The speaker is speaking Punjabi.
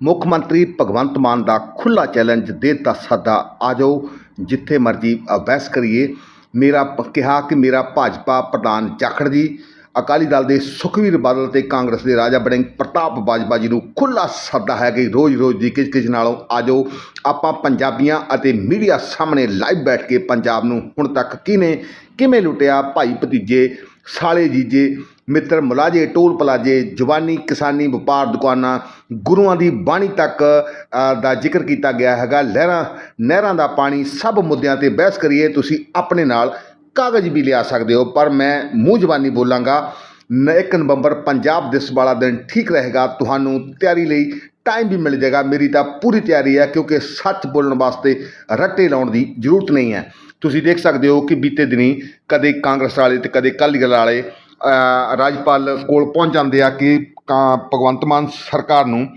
ਮੁੱਖ ਮੰਤਰੀ ਭਗਵੰਤ ਮਾਨ ਦਾ ਖੁੱਲ੍ਹਾ ਚੈਲੰਜ ਦੇ ਤਾ ਸੱਦਾ ਆ ਜਾਓ ਜਿੱਥੇ ਮਰਜ਼ੀ ਅ, ਬਹਿਸ ਕਰੀਏ। ਮੇਰਾ ਕਿਹਾ ਕਿ ਮੇਰਾ ਭਾਜਪਾ ਪ੍ਰਧਾਨ ਜਾਖੜ ਜੀ ਅਕਾਲੀ ਦਲ ਦੇ ਸੁਖਵੀਰ ਬਾਦਲ ਤੇ ਕਾਂਗਰਸ ਦੇ ਰਾਜਾ ਬੜਿੰਗ ਪ੍ਰਤਾਪ ਬਾਜਵਾ ਜੀ ਨੂੰ ਖੁੱਲ੍ਹਾ ਸੱਦਾ ਹੈ ਕਿ ਰੋਜ਼-ਰੋਜ਼ ਦੀ ਕਿਚ-ਕਿਚ ਨਾਲੋਂ ਆ ਜਾਓ। ਆਪਾਂ ਪੰਜਾਬੀਆਂ ਅਤੇ ਮੀਡੀਆ ਸਾਹਮਣੇ ਲਾਈਵ ਬੈਠ ਕੇ ਪੰਜਾਬ ਨੂੰ ਹੁਣ ਤੱਕ ਕਿਹਨੇ ਕਿਵੇਂ ਲੁੱਟਿਆ? ਭਾਈ ਭਤੀਜੇ ਸਾਲੇ ਜੀਜੇ, ਮਿੱਤਰ ਮੁਲਾਜੇ ਟੋਲ ਪਲਾਜੇ, ਜਵਾਨੀ, ਕਿਸਾਨੀ, ਵਪਾਰ ਦੁਕਾਨਾਂ, ਗੁਰੂਆਂ ਦੀ ਬਾਣੀ ਤੱਕ ਦਾ ਜ਼ਿਕਰ ਕੀਤਾ ਗਿਆ ਹੈਗਾ। ਲਹਿਰਾਂ, ਨਹਿਰਾਂ ਦਾ ਪਾਣੀ ਸਭ ਮੁੱਦਿਆਂ ਤੇ ਬਹਿਸ ਕਰੀਏ, ਤੁਸੀਂ ਆਪਣੇ ਨਾਲ ਕਾਗਜ਼ ਵੀ ਲਿਆ ਸਕਦੇ ਹੋ। ਪਰ ਮੈਂ ਮੂੰਹ ਜ਼ਬਾਨੀ ਬੋਲਾਂਗਾ, ਨ- ਇੱਕ ਨਵੰਬਰ ਪੰਜਾਬ ਦਿਵਸ ਵਾਲਾ ਦਿਨ ਠੀਕ ਰਹੇਗਾ, ਤੁਹਾਨੂੰ ਤਿਆਰੀ ਲਈ ਟਾਈਮ ਵੀ ਮਿਲ ਜਾਏਗਾ। ਮੇਰੀ ਤਾਂ ਪੂਰੀ ਤਿਆਰੀ ਹੈ, ਕਿਉਂਕਿ ਸੱਚ ਬੋਲਣ ਵਾਸਤੇ ਰੱਟੇ ਲਾਉਣ ਦੀ ਜ਼ਰੂਰਤ ਨਹੀਂ ਹੈ। ਤੁਸੀਂ ਦੇਖ ਸਕਦੇ ਹੋ ਕਿ ਬੀਤੇ ਦਿਨੀ ਕਦੇ ਕਾਂਗਰਸ ਵਾਲੇ ਅਤੇ ਕਦੇ ਅਕਾਲੀ ਦਲ ਵਾਲੇ ਰਾਜਪਾਲ ਕੋਲ ਪਹੁੰਚ ਜਾਂਦੇ ਆ ਕਿ ਕਾਂ ਭਗਵੰਤ ਮਾਨ ਸਰਕਾਰ ਨੂੰ